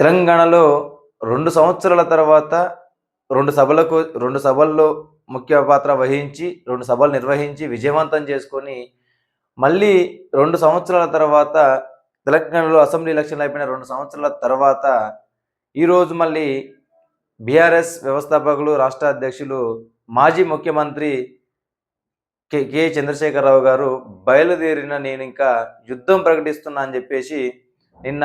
తెలంగాణలో రెండు సంవత్సరాల తర్వాత రెండు సభలకు రెండు సభల్లో ముఖ్య పాత్ర వహించి రెండు సభలు నిర్వహించి విజయవంతం చేసుకొని మళ్ళీ రెండు సంవత్సరాల తర్వాత తెలంగాణలో అసెంబ్లీ ఎలక్షన్లు అయిపోయిన రెండు సంవత్సరాల తర్వాత ఈరోజు మళ్ళీ బీఆర్ఎస్ వ్యవస్థాపకులు రాష్ట్ర అధ్యక్షులు మాజీ ముఖ్యమంత్రి కె కె చంద్రశేఖరరావు గారు బయలుదేరిన నేను ఇంకా యుద్ధం ప్రకటిస్తున్నా అని చెప్పేసి నిన్న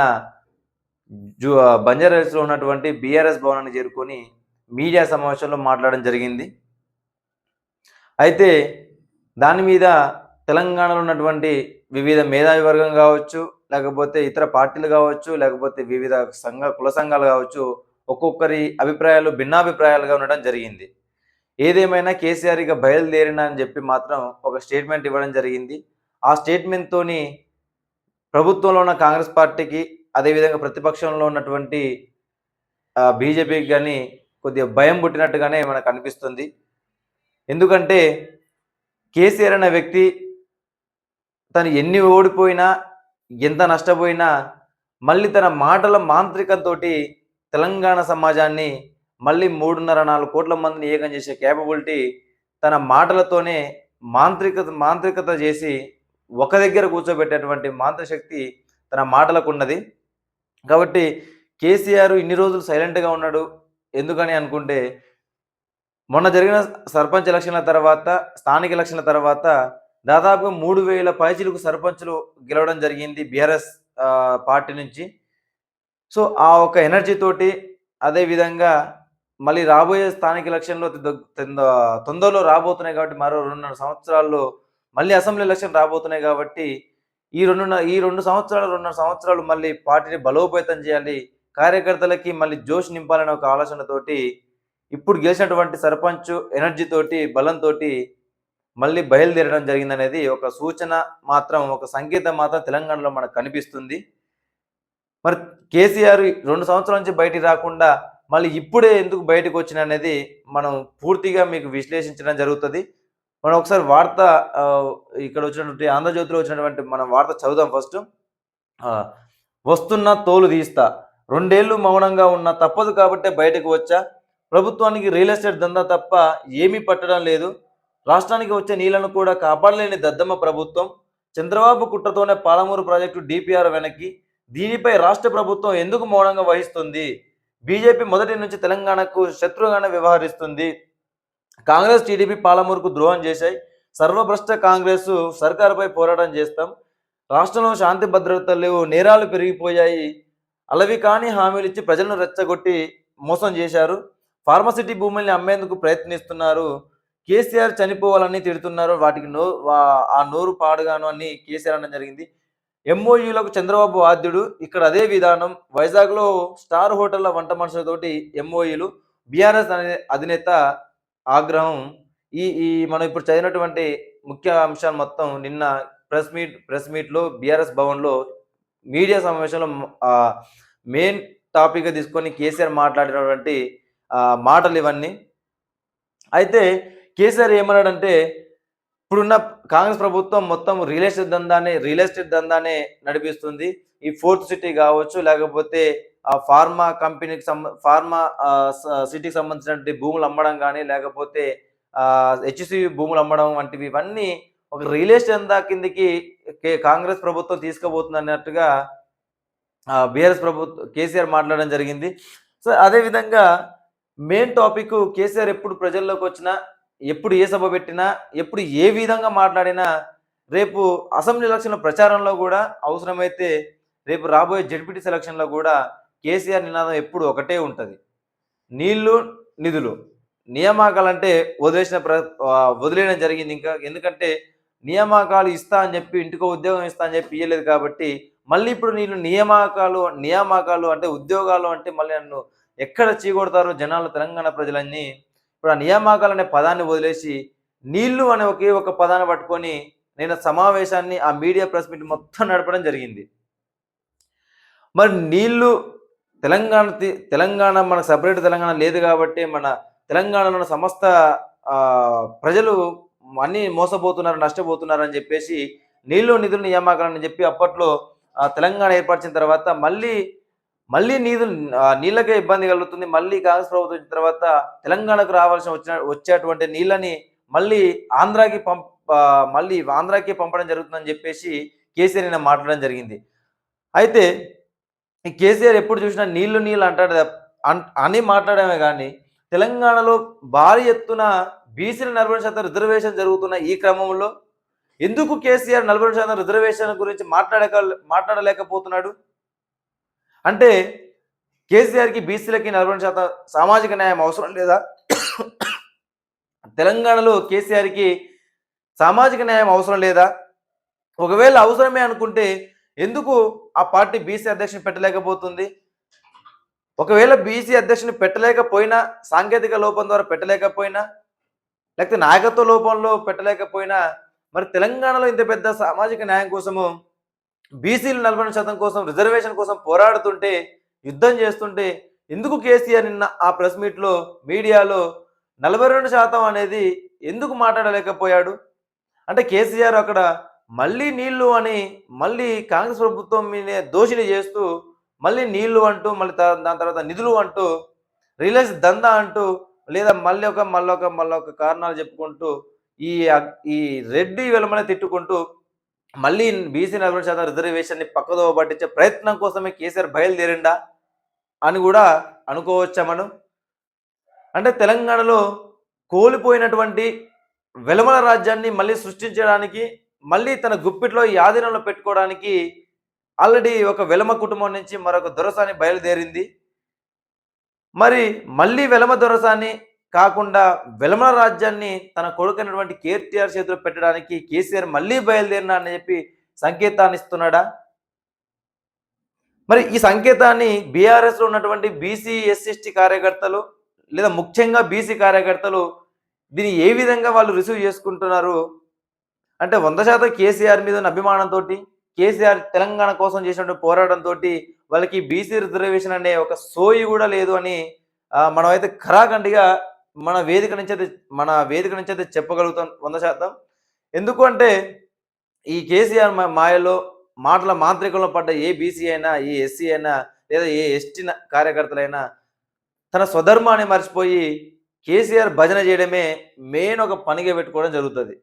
జూ బంజారాహిల్స్లో ఉన్నటువంటి బీఆర్ఎస్ భవనాన్ని చేరుకొని మీడియా సమావేశంలో మాట్లాడడం జరిగింది. అయితే దాని మీద తెలంగాణలో ఉన్నటువంటి వివిధ మేధావి వర్గం కావచ్చు లేకపోతే ఇతర పార్టీలు కావచ్చు లేకపోతే వివిధ సంఘ కుల సంఘాలు కావచ్చు ఒక్కొక్కరి అభిప్రాయాలు భిన్నాభిప్రాయాలుగా ఉండడం జరిగింది. ఏదేమైనా కేసీఆర్ ఇక బయలుదేరిన అని చెప్పి మాత్రం ఒక స్టేట్మెంట్ ఇవ్వడం జరిగింది. ఆ స్టేట్మెంట్తోని ప్రభుత్వంలో ఉన్న కాంగ్రెస్ పార్టీకి అదేవిధంగా ప్రతిపక్షంలో ఉన్నటువంటి బీజేపీకి కానీ కొద్దిగా భయం పుట్టినట్టుగానే మనకు అనిపిస్తుంది. ఎందుకంటే కేసీఆర్ అనే వ్యక్తి తను ఎన్ని ఓడిపోయినా ఎంత నష్టపోయినా మళ్ళీ తన మాటల మాంత్రికంతో తెలంగాణ సమాజాన్ని మళ్ళీ మూడున్నర నాలుగు కోట్ల మందిని ఏకం చేసే క్యాపబిలిటీ తన మాటలతోనే మాంత్రికత మాంత్రికత చేసి ఒక దగ్గర కూర్చోబెట్టేటువంటి మాంత్రశక్తి తన మాటలకు ఉన్నది. కాబట్టి కేసీఆర్ ఇన్ని రోజులు సైలెంట్గా ఉన్నాడు. ఎందుకని అనుకుంటే మొన్న జరిగిన సర్పంచ్ ఎలక్షన్ల తర్వాత స్థానిక ఎలక్షన్ల తర్వాత దాదాపుగా మూడు వేల పైచిలకు సర్పంచ్లు గెలవడం జరిగింది బీఆర్ఎస్ పార్టీ నుంచి. సో ఆ ఒక ఎనర్జీ తోటి అదేవిధంగా మళ్ళీ రాబోయే స్థానిక ఎలక్షన్లో తొందరలో రాబోతున్నాయి కాబట్టి మరో రెండున్నర సంవత్సరాల్లో మళ్ళీ అసెంబ్లీ ఎలక్షన్ రాబోతున్నాయి కాబట్టి ఈ రెండున్న ఈ రెండు సంవత్సరాలు రెండున్నర సంవత్సరాలు మళ్ళీ పార్టీని బలోపేతం చేయాలి కార్యకర్తలకి మళ్ళీ జోష్ నింపాలనే ఒక ఆలోచనతోటి ఇప్పుడు గెలిచినటువంటి సర్పంచ్ ఎనర్జీతోటి బలంతోటి మళ్ళీ బయలుదేరడం జరిగిందనేది ఒక సూచన మాత్రం ఒక సంకేతం మాత్రం తెలంగాణలో మనకు కనిపిస్తుంది. మరి కేసీఆర్ రెండు సంవత్సరాల నుంచి బయటికి రాకుండా మళ్ళీ ఇప్పుడే ఎందుకు బయటకు వచ్చిన అనేది మనం పూర్తిగా మీకు విశ్లేషించడం జరుగుతుంది. మనం ఒకసారి వార్త ఇక్కడ వచ్చినటువంటి ఆంధ్రజ్యోతిలో వచ్చినటువంటి మనం వార్త చదువుదాం ఫస్ట్. వస్తున్న తోలు తీస్తా. రెండేళ్ళు మౌనంగా ఉన్న తప్పదు కాబట్టే బయటకు వచ్చా. ప్రభుత్వానికి రియల్ ఎస్టేట్ దందా తప్ప ఏమీ పట్టడం లేదు. రాష్ట్రానికి వచ్చే నీళ్ళను కూడా కాపాడలేని దద్దమ్మ ప్రభుత్వం. చంద్రబాబు కుట్రతోనే పాలమూరు ప్రాజెక్టు డిపిఆర్ వెనక్కి. దీనిపై రాష్ట్ర ప్రభుత్వం ఎందుకు మౌనంగా వహిస్తుంది? బీజేపీ మొదటి నుంచి తెలంగాణకు శత్రువుగానే వ్యవహరిస్తుంది. కాంగ్రెస్ టీడీపీ పాలమూరుకు ద్రోహం చేశాయి. సర్వభ్రష్ట కాంగ్రెస్ సర్కారుపై పోరాటం చేస్తాం. రాష్ట్రంలో శాంతి భద్రతలు లేవు నేరాలు పెరిగిపోయాయి. అలవి కాని హామీలు ఇచ్చి ప్రజలను రెచ్చగొట్టి మోసం చేశారు. ఫార్మసిటీ భూముల్ని అమ్మేందుకు ప్రయత్నిస్తున్నారు. కేసీఆర్ చనిపోవాలని తిడుతున్నారు. వాటికి నో ఆ నోరు పాడుగాను అని కేసీఆర్ అనడం జరిగింది. ఎంఓయూలకు చంద్రబాబు ఆద్యుడు. ఇక్కడ అదే విధానం. వైజాగ్లో స్టార్ హోటళ్ళ వంట మనుషులతోటి ఎంఓయూలు బీఆర్ఎస్ అనే అధినేత ఆగ్రహం ఈ ఈ మనం ఇప్పుడు చదివినటువంటి ముఖ్య అంశాలు మొత్తం నిన్న ప్రెస్ మీట్ ప్రెస్ మీట్లో బీఆర్ఎస్ భవన్లో మీడియా సమావేశంలో మెయిన్ టాపిక్గా తీసుకొని కేసీఆర్ మాట్లాడినటువంటి మాటలు ఇవన్నీ. అయితే కేసీఆర్ ఏమన్నాడంటే ఇప్పుడున్న కాంగ్రెస్ ప్రభుత్వం మొత్తం రియల్ ఎస్టేట్ దందానే రియల్ ఎస్టేట్ దందానే నడిపిస్తుంది. ఈ ఫోర్త్ సిటీ కావచ్చు లేకపోతే ఆ ఫార్మా కంపెనీకి సంబ ఫార్మా సిటీకి సంబంధించినటువంటి భూములు అమ్మడం కానీ లేకపోతే హెచ్సి భూములు అమ్మడం వంటివి ఇవన్నీ ఒక రియల్ ఎస్టేట్ దందా కిందకి కాంగ్రెస్ ప్రభుత్వం తీసుకోబోతుంది అన్నట్టుగా బీఆర్ఎస్ ప్రభుత్వం కేసీఆర్ మాట్లాడడం జరిగింది. సో అదేవిధంగా మెయిన్ టాపిక్ కేసీఆర్ ఎప్పుడు ప్రజల్లోకి వచ్చినా ఎప్పుడు ఏ సభ పెట్టినా ఎప్పుడు ఏ విధంగా మాట్లాడినా రేపు అసెంబ్లీ ఎలక్షన్ల ప్రచారంలో కూడా అవసరమైతే రేపు రాబోయే జడ్పీటీ సెలక్షన్లో కూడా కేసీఆర్ నినాదం ఎప్పుడు ఒకటే ఉంటుంది. నీళ్ళు నిధులు. నియామకాలంటే వదిలేసిన ప్ర వదిలేయడం జరిగింది ఇంకా. ఎందుకంటే నియామకాలు ఇస్తా అని చెప్పి ఇంటికో ఉద్యోగం ఇస్తా అని చెప్పి ఇయ్యలేదు కాబట్టి మళ్ళీ ఇప్పుడు నేను నియామకాలు నియామకాలు అంటే ఉద్యోగాలు అంటే మళ్ళీ నన్ను ఎక్కడ చీకొడతారో జనాలు తెలంగాణ ప్రజలన్నీ. ఇప్పుడు ఆ నియామకాలు అనే పదాన్ని వదిలేసి నీళ్ళు అనే ఒకే ఒక పదాన్ని పట్టుకొని నేను సమావేశాన్ని ఆ మీడియా ప్రెస్ మీట్ మొత్తం నడపడం జరిగింది. మరి నీళ్ళు తెలంగాణ తెలంగాణ మనకు సపరేట్ తెలంగాణ లేదు కాబట్టి మన తెలంగాణలో సమస్త ప్రజలు అన్ని మోసపోతున్నారు నష్టపోతున్నారు అని చెప్పేసి నీళ్ళు నిధులు నియామకాలని చెప్పి అప్పట్లో తెలంగాణ ఏర్పరిచిన తర్వాత మళ్ళీ మళ్ళీ నీళ్ళు నీళ్ళకే ఇబ్బంది కలుగుతుంది. మళ్ళీ కాంగ్రెస్ ప్రభుత్వం వచ్చిన తర్వాత తెలంగాణకు రావాల్సిన వచ్చిన వచ్చేటువంటి నీళ్ళని మళ్ళీ ఆంధ్రాకి పంప్ మళ్ళీ ఆంధ్రాకి పంపడం జరుగుతుందని చెప్పేసి కేసీఆర్ మాట్లాడడం జరిగింది. అయితే కేసీఆర్ ఎప్పుడు చూసినా నీళ్ళు నీళ్ళు అంటాడు అని మాట్లాడమే కానీ తెలంగాణలో భారీ ఎత్తున బీసీల నలభై శాతం రిజర్వేషన్ జరుగుతున్న ఈ క్రమంలో ఎందుకు కేసీఆర్ నలభై శాతం రిజర్వేషన్ గురించి మాట్లాడక మాట్లాడలేకపోతున్నాడు? అంటే కేసీఆర్కి బీసీలకి నలభై శాతం సామాజిక న్యాయం అవసరం లేదా? తెలంగాణలో కేసీఆర్కి సామాజిక న్యాయం అవసరం లేదా? ఒకవేళ అవసరమే అనుకుంటే ఎందుకు ఆ పార్టీ బీసీ అధ్యక్షుని పెట్టలేకపోతుంది? ఒకవేళ బీసీ అధ్యక్షుని పెట్టలేకపోయినా సాంకేతిక లోపం ద్వారా పెట్టలేకపోయినా లేకపోతే నాయకత్వ లోపంలో పెట్టలేకపోయినా మరి తెలంగాణలో ఇంత పెద్ద సామాజిక న్యాయం కోసము బీసీలు నలభై శాతం కోసం రిజర్వేషన్ కోసం పోరాడుతుంటే యుద్ధం చేస్తుంటే ఎందుకు కేసీఆర్ నిన్న ఆ ప్రెస్ మీట్లో మీడియాలో నలభై రెండు శాతం అనేది ఎందుకు మాట్లాడలేకపోయాడు? అంటే కేసీఆర్ అక్కడ మళ్ళీ నీళ్ళు అని మళ్ళీ కాంగ్రెస్ ప్రభుత్వం మీద దోషిని చేస్తూ మళ్ళీ నీళ్ళు అంటూ మళ్ళీ దాని తర్వాత నిధులు అంటూ రిలయన్స్ దందా అంటూ లేదా మళ్ళీ ఒక మళ్ళీ ఒక కారణాలు చెప్పుకుంటూ ఈ ఈ రెడ్డి వెలమనే తిట్టుకుంటూ మళ్ళీ బీసీ నలభై శాతం రిజర్వేషన్ని పక్కదో పట్టించే ప్రయత్నం కోసమే కేసీఆర్ బయలుదేరిండా అని కూడా అనుకోవచ్చా మనం? అంటే తెలంగాణలో కోల్పోయినటువంటి వెలమల రాజ్యాన్ని మళ్ళీ సృష్టించడానికి మళ్ళీ తన గుప్పిట్లో ఈ ఆధీనంలో పెట్టుకోవడానికి ఆల్రెడీ ఒక వెలమ కుటుంబం నుంచి మరొక దొరసాని బయలుదేరింది. మరి మళ్ళీ వెలమ దొరసాని కాకుండా వెలమల రాజ్యాన్ని తన కొడుకైనటువంటి కేటీఆర్ చేతిలో పెట్టడానికి కేసీఆర్ మళ్ళీ బయలుదేరినా అని చెప్పి సంకేతాన్ని ఇస్తున్నాడా? మరి ఈ సంకేతాన్ని బీఆర్ఎస్లో ఉన్నటువంటి బీసీ ఎస్సీఎస్టీ కార్యకర్తలు లేదా ముఖ్యంగా బీసీ కార్యకర్తలు దీన్ని ఏ విధంగా వాళ్ళు రిసీవ్ చేసుకుంటున్నారు? అంటే వంద శాతం కేసీఆర్ మీద ఉన్న అభిమానంతో కేసీఆర్ తెలంగాణ కోసం చేసినటువంటి పోరాటంతో వాళ్ళకి బీసీ రిజర్వేషన్ అనే ఒక సోయి కూడా లేదు అని మనమైతే ఖరాఖండిగా మన వేదిక నుంచి అయితే మన వేదిక నుంచి అయితే చెప్పగలుగుతాం వంద శాతం. ఎందుకు అంటే ఈ కేసీఆర్ మా- మాయలో మాటల మాంత్రికంలో పడ్డ ఏ బీసీ అయినా ఏ ఎస్సీ అయినా లేదా ఏ ఎస్టీ కార్యకర్తలైనా తన స్వధర్మాన్ని మర్చిపోయి కేసీఆర్ భజన చేయడమే మెయిన్ ఒక పనిగా పెట్టుకోవడం జరుగుతుంది.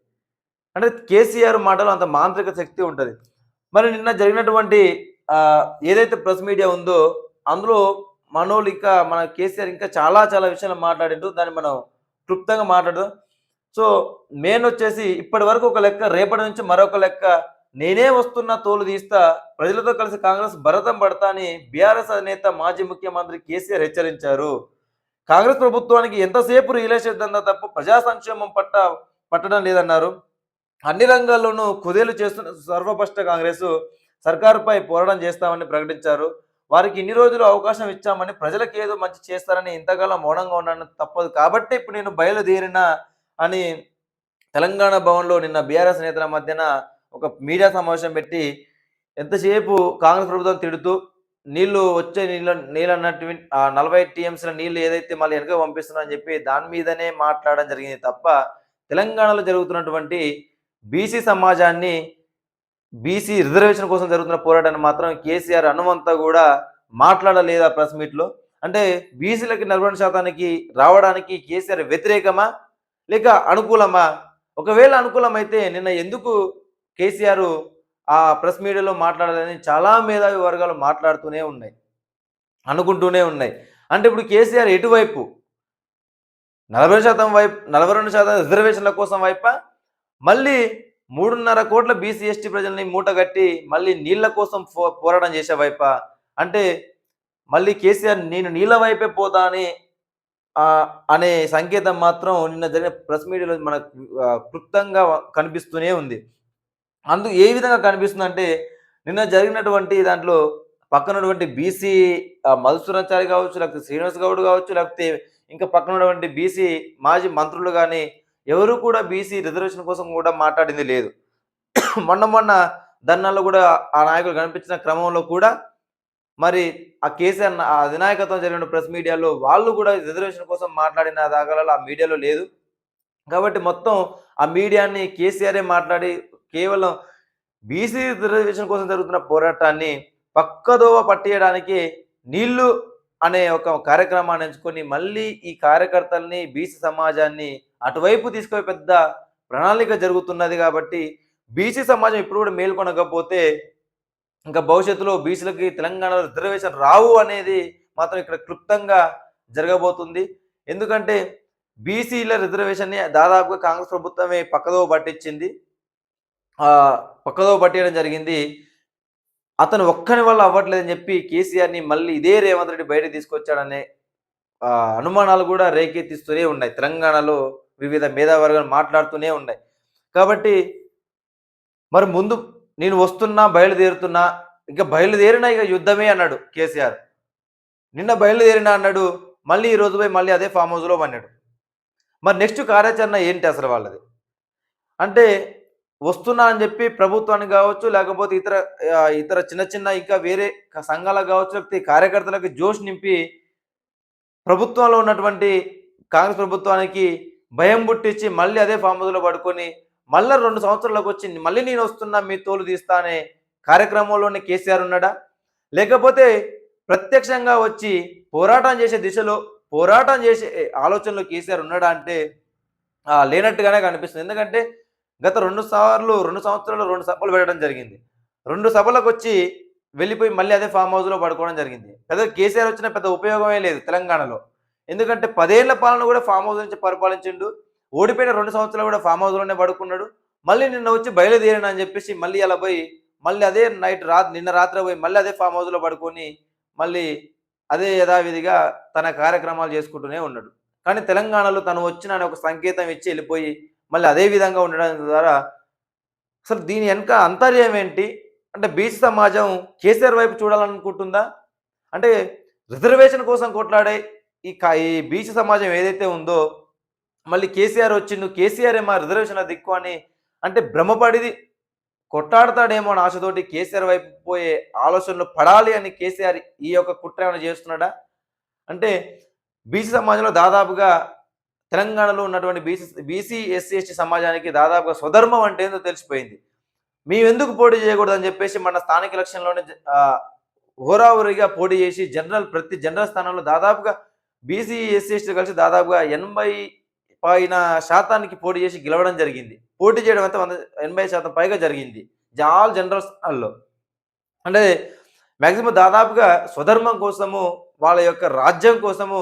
అంటే కేసీఆర్ మాటలో అంత మాంత్రిక శక్తి ఉంటుంది. మరి నిన్న జరిగినటువంటి ఏదైతే ప్రెస్ మీడియా ఉందో అందులో మనోళ్ళు ఇంకా మన కేసీఆర్ ఇంకా చాలా చాలా విషయాలు మాట్లాడిండ్రు. దాన్ని మనం క్లుప్తంగా మాట్లాడదాం. సో మెయిన్ వచ్చేసి ఇప్పటి వరకు ఒక లెక్క రేపటి నుంచి మరొక లెక్క నేనే వస్తున్న తోలు తీస్తా ప్రజలతో కలిసి కాంగ్రెస్ భరతం పడతా అని బీఆర్ఎస్ అధినేత మాజీ ముఖ్యమంత్రి కేసీఆర్ హెచ్చరించారు. కాంగ్రెస్ ప్రభుత్వానికి ఎంతసేపు రియల్ ఎస్టేట్ దందా తప్ప ప్రజా సంక్షేమం పట్ట పట్టడం లేదన్నారు. అన్ని రంగాల్లోనూ కుదేలు చేస్తున్న సర్వపష్ట కాంగ్రెస్ సర్కారుపై పోరాటం చేస్తామని ప్రకటించారు. వారికి ఇన్ని రోజులు అవకాశం ఇచ్చామని ప్రజలకు ఏదో మంచి చేస్తారని ఇంతకాలం మౌనంగా ఉండడం తప్పదు. కాబట్టి ఇప్పుడు నేను బయలుదేరిన అని తెలంగాణ భవన్లో నిన్న బీఆర్ఎస్ నేతల మధ్యన ఒక మీడియా సమావేశం పెట్టి ఎంతసేపు కాంగ్రెస్ ప్రభుత్వం తిడుతూ నీళ్ళు వచ్చే నీళ్ళ నీళ్ళు అన్నటువంటి ఆ నలభై టీఎంసీల నీళ్ళు ఏదైతే మళ్ళీ వెనక పంపిస్తున్నా అని చెప్పి దాని మీదనే మాట్లాడడం జరిగింది తప్ప తెలంగాణలో జరుగుతున్నటువంటి బీసీ సమాజాన్ని బీసీ రిజర్వేషన్ కోసం జరుగుతున్న పోరాటాన్ని మాత్రం కేసీఆర్ అనువంతా కూడా మాట్లాడలేదా ప్రెస్ మీట్లో? అంటే బీసీలకి నలభై రెండు శాతానికి రావడానికి కేసీఆర్ వ్యతిరేకమా? లేక అనుకూలమా? ఒకవేళ అనుకూలమైతే నిన్న ఎందుకు కేసీఆర్ ఆ ప్రెస్ మీడియాలో మాట్లాడాలని చాలా మేధావి వర్గాలు మాట్లాడుతూనే ఉన్నాయి. అనుకుంటూనే ఉన్నాయి. అంటే ఇప్పుడు కేసీఆర్ ఎటువైపు? నలభై శాతం వైపు నలభై రెండు శాతం రిజర్వేషన్ల కోసం వైపా? మళ్ళీ మూడున్నర కోట్ల బీసీ ఎస్టీ ప్రజల్ని మూటగట్టి మళ్ళీ నీళ్ళ కోసం పో- పోరాటం చేసే వైపా. అంటే మళ్ళీ కేసీఆర్ నేను నీళ్ళ వైపే పోతా అని అనే సంకేతం మాత్రం నిన్న జరిగిన ప్రెస్ మీడియాలో మనకు క్లుప్తంగా కనిపిస్తూనే ఉంది. అందు ఏ విధంగా కనిపిస్తుంది అంటే నిన్న జరిగినటువంటి దాంట్లో పక్కనటువంటి బీసీ మధుసూరాచారి కావచ్చు లేకపోతే శ్రీనివాస్ గౌడ్ కావచ్చు లేకపోతే ఇంకా పక్కన ఉన్నటువంటి బీసీ మాజీ మంత్రులు కానీ ఎవరు కూడా బీసీ రిజర్వేషన్ కోసం కూడా మాట్లాడింది లేదు. మొన్న మొన్న ధర్నాల్లో కూడా ఆ నాయకులు కనిపించిన క్రమంలో కూడా మరి ఆ కేసీఆర్ ఆ అధినాయకత్వం జరిగిన ప్రెస్ మీడియాలో వాళ్ళు కూడా రిజర్వేషన్ కోసం మాట్లాడిన దాఖలాలు ఆ మీడియాలో లేదు. కాబట్టి మొత్తం ఆ మీడియాని కేసీఆరే మాట్లాడి కేవలం బీసీ రిజర్వేషన్ కోసం జరుగుతున్న పోరాటాన్ని పక్కదోవ పట్టేయడానికి నీళ్ళు అనే ఒక కార్యక్రమాన్ని ఎంచుకొని మళ్ళీ ఈ కార్యకర్తల్ని బీసీ సమాజాన్ని అటువైపు తీసుకుపోయి పెద్ద ప్రణాళిక జరుగుతున్నది కాబట్టి బీసీ సమాజం ఇప్పుడు కూడా మేల్కొనకపోతే ఇంకా భవిష్యత్తులో బీసీలకి తెలంగాణలో రిజర్వేషన్ రావు అనేది మాత్రం ఇక్కడ క్లుప్తంగా జరగబోతుంది. ఎందుకంటే బీసీల రిజర్వేషన్ని దాదాపుగా కాంగ్రెస్ ప్రభుత్వమే పక్కదో పట్టించింది. పక్కదో పట్టేయడం జరిగింది. అతను ఒక్కని వల్ల అవ్వట్లేదని చెప్పి కేసీఆర్ని మళ్ళీ ఇదే రేవంత్ రెడ్డి బయట తీసుకొచ్చాడనే అనుమానాలు కూడా రేకెత్తిస్తూనే ఉన్నాయి తెలంగాణలో. వివిధ మేధావర్గాలు మాట్లాడుతూనే ఉన్నాయి. కాబట్టి మరి ముందు నేను వస్తున్నా బయలుదేరుతున్నా ఇంకా బయలుదేరినా ఇక యుద్ధమే అన్నాడు కేసీఆర్. నిన్న బయలుదేరినా అన్నాడు మళ్ళీ ఈ రోజు పోయి మళ్ళీ అదే ఫామ్ హౌస్లో అన్నాడు మరి నెక్స్ట్ కార్యాచరణ ఏంటి అసలు వాళ్ళది? అంటే వస్తున్నా అని చెప్పి ప్రభుత్వానికి కావచ్చు లేకపోతే ఇతర ఇతర చిన్న చిన్న ఇంకా వేరే సంఘాలకు కావచ్చు లేకపోతే కార్యకర్తలకు జోష్ నింపి ప్రభుత్వంలో ఉన్నటువంటి కాంగ్రెస్ ప్రభుత్వానికి భయం పుట్టించి మళ్ళీ అదే ఫామ్ హౌస్లో పడుకొని మళ్ళీ రెండు సంవత్సరాలకు వచ్చి మళ్ళీ నేను వస్తున్నా మీ తోలు తీస్తా అనే కార్యక్రమంలోనే కేసీఆర్ ఉన్నాడా? లేకపోతే ప్రత్యక్షంగా వచ్చి పోరాటం చేసే దిశలో పోరాటం చేసే ఆలోచనలో కేసీఆర్ ఉన్నాడా అంటే లేనట్టుగానే కనిపిస్తుంది. ఎందుకంటే గత రెండు సార్లు రెండు సంవత్సరాలు రెండు సభలు పెట్టడం జరిగింది. రెండు సభలకు వచ్చి వెళ్ళిపోయి మళ్ళీ అదే ఫామ్ హౌస్లో పడుకోవడం జరిగింది. పెద్ద కేసీఆర్ వచ్చిన పెద్ద ఉపయోగమే లేదు తెలంగాణలో. ఎందుకంటే పదేళ్ళ పాలన కూడా ఫామ్ హౌస్ నుంచి పరిపాలించిండు. ఓడిపోయిన రెండు సంవత్సరాలు కూడా ఫామ్ హౌస్లోనే పడుకున్నాడు. మళ్ళీ నిన్న వచ్చి బయలుదేరిన అని చెప్పేసి మళ్ళీ అలా పోయి మళ్ళీ అదే నైట్ రా నిన్న రాత్రి పోయి మళ్ళీ అదే ఫామ్ హౌస్లో పడుకొని మళ్ళీ అదే యథావిధిగా తన కార్యక్రమాలు చేసుకుంటూనే ఉన్నాడు. కానీ తెలంగాణలో తను వచ్చిన అనే ఒక సంకేతం ఇచ్చి వెళ్ళిపోయి మళ్ళీ అదే విధంగా ఉండడం ద్వారా అసలు దీని వెనక అంతర్యం ఏంటి? అంటే బీసీ సమాజం కేసీఆర్ వైపు చూడాలనుకుంటుందా? అంటే రిజర్వేషన్ కోసం కొట్లాడే ఈ ఈ బీసీ సమాజం ఏదైతే ఉందో మళ్ళీ కేసీఆర్ వచ్చిండు కేసీఆర్ ఏమో రిజర్వేషన్ల దిక్కు అని అంటే భ్రమపడిది కొట్టాడతాడేమో అని ఆశతోటి కేసీఆర్ వైపు పోయే ఆలోచనలు పడాలి అని కేసీఆర్ ఈ యొక్క కుట్ర ఏమైనా చేస్తున్నాడా? అంటే బీసీ సమాజంలో దాదాపుగా తెలంగాణలో ఉన్నటువంటి బీసీ బీసీ ఎస్సీ ఎస్టీ సమాజానికి దాదాపుగా స్వధర్మం అంటే ఏందో తెలిసిపోయింది. మేము ఎందుకు పోటీ చేయకూడదు అని చెప్పేసి మన స్థానిక ఎలక్షన్లోనే జ- హోరాహోరీగా పోటీ చేసి జనరల్ ప్రతి జనరల్ స్థానంలో దాదాపుగా బీసీ ఎస్సీ ఎస్టీ కలిసి దాదాపుగా ఎనభై పైన శాతానికి పోటీ చేసి గెలవడం జరిగింది. పోటీ చేయడం అయితే వంద ఎనభై శాతం పైగా జరిగింది. ఆల్ జనరల్ స్థానాల్లో అంటే మ్యాక్సిమం దాదాపుగా స్వధర్మం కోసము వాళ్ళ యొక్క రాజ్యం కోసము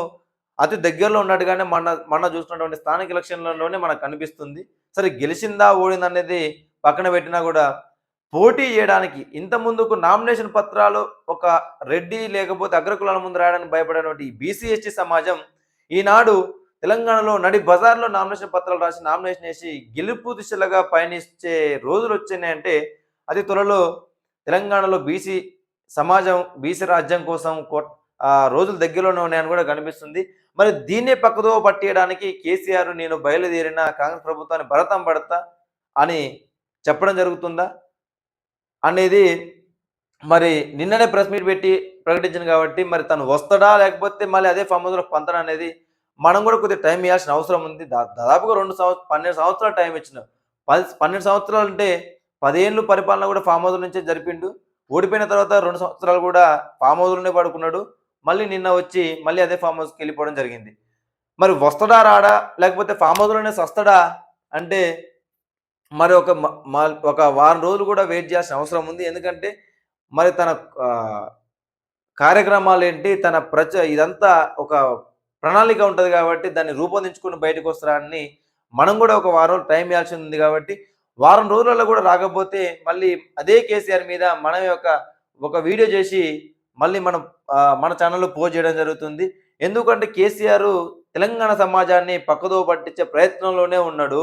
అతి దగ్గరలో ఉన్నట్టుగానే మన మన చూస్తున్నటువంటి స్థానిక ఎలక్షన్లలోనే మనకు కనిపిస్తుంది. సరే గెలిచిందా ఓడిందా అనేది పక్కన పెట్టినా కూడా పోటీ చేయడానికి ఇంత ముందుకు నామినేషన్ పత్రాలు ఒక రెడ్డి లేకపోతే అగ్రకులాల ముందు రాయడానికి భయపడినటువంటి బీసీ ఎస్టీ సమాజం ఈనాడు తెలంగాణలో నడి బజార్లో నామినేషన్ పత్రాలు రాసి నామినేషన్ వేసి గెలుపు దిశలుగా పయనించే రోజులు వచ్చినాయంటే అతి త్వరలో తెలంగాణలో బీసీ సమాజం బీసీ రాజ్యం కోసం ఆ రోజులు దగ్గరలోనే ఉన్నాయని కూడా కనిపిస్తుంది. మరి దీన్నే పక్కదో పట్టేయడానికి కేసీఆర్ నేను బయలుదేరిన కాంగ్రెస్ ప్రభుత్వాన్ని భరతం పడతా అని చెప్పడం జరుగుతుందా? అనేది మరి నిన్ననే ప్రెస్ మీట్ పెట్టి ప్రకటించింది కాబట్టి మరి తను వస్తాడా లేకపోతే మళ్ళీ అదే ఫామ్ హౌస్లో పంతడం అనేది మనం కూడా కొద్దిగా టైం ఇవ్వాల్సిన అవసరం ఉంది. దా- దాదాపుగా రెండు సంవత్సరం పన్నెండు సంవత్సరాలు టైం ఇచ్చిన. పది పన్నెండు సంవత్సరాలు అంటే పదేళ్ళు పరిపాలన కూడా ఫామ్ హౌస్ నుంచే జరిపిండు. ఓడిపోయిన తర్వాత రెండు సంవత్సరాలు కూడా ఫామ్ హౌస్లోనే పడుకున్నాడు. మళ్ళీ నిన్న వచ్చి మళ్ళీ అదే ఫామ్ హౌస్కి వెళ్ళిపోవడం జరిగింది. మరి వస్తాడా రాడా లేకపోతే ఫామ్ హౌస్లోనే సస్తాడా అంటే మరి ఒక మ- మ- ఒక వారం రోజులు కూడా వెయిట్ చేయాల్సిన అవసరం ఉంది. ఎందుకంటే మరి తన కార్యక్రమాలు ఏంటి తన ప్రచ ఇదంతా ఒక ప్రణాళిక ఉంటుంది కాబట్టి దాన్ని రూపొందించుకుని బయటకు వస్తారని మనం కూడా ఒక వారం రోజులు టైం ఇవ్వాల్సి ఉంది కాబట్టి వారం రోజులలో కూడా రాకపోతే మళ్ళీ అదే కేసీఆర్ మీద మనం యొక్క ఒక వీడియో చేసి మళ్ళీ మనం మన ఛానల్లో పోస్ట్ చేయడం జరుగుతుంది. ఎందుకంటే కేసీఆర్ తెలంగాణ సమాజాన్ని పక్కదో పట్టించే ప్రయత్నంలోనే ఉన్నాడు.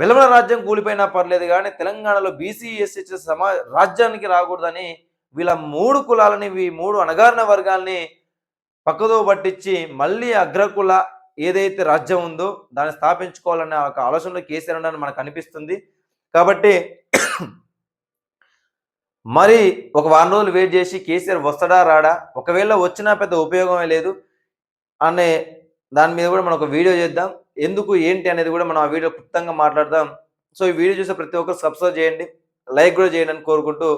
వెలమల రాజ్యం కూలిపోయినా పర్లేదు కానీ తెలంగాణలో బీసీ ఎస్సీ సమా రాజ్యానికి రాకూడదని వీళ్ళ మూడు కులాలని ఈ మూడు అణగారిన వర్గాల్ని పక్కదో పట్టించి మళ్ళీ అగ్రకుల ఏదైతే రాజ్యం ఉందో దాన్ని స్థాపించుకోవాలనే ఒక ఆలోచనలో కేసీఆర్ ఉండని మనకు అనిపిస్తుంది. కాబట్టి మరి ఒక వారం రోజులు వెయిట్ చేసి కేసీఆర్ వస్తాడా రాడా? ఒకవేళ వచ్చినా పెద్ద ఉపయోగమే లేదు. అనే దాని మీద కూడా మనం ఒక వీడియో చేద్దాం. ఎందుకు ఏంటి అనేది కూడా మనం ఆ వీడియో క్లుప్తంగా మాట్లాడదాం. సో ఈ వీడియో చూసే ప్రతి ఒక్కరు సబ్స్క్రైబ్ చేయండి. లైక్ కూడా చేయండి అని కోరుకుంటూ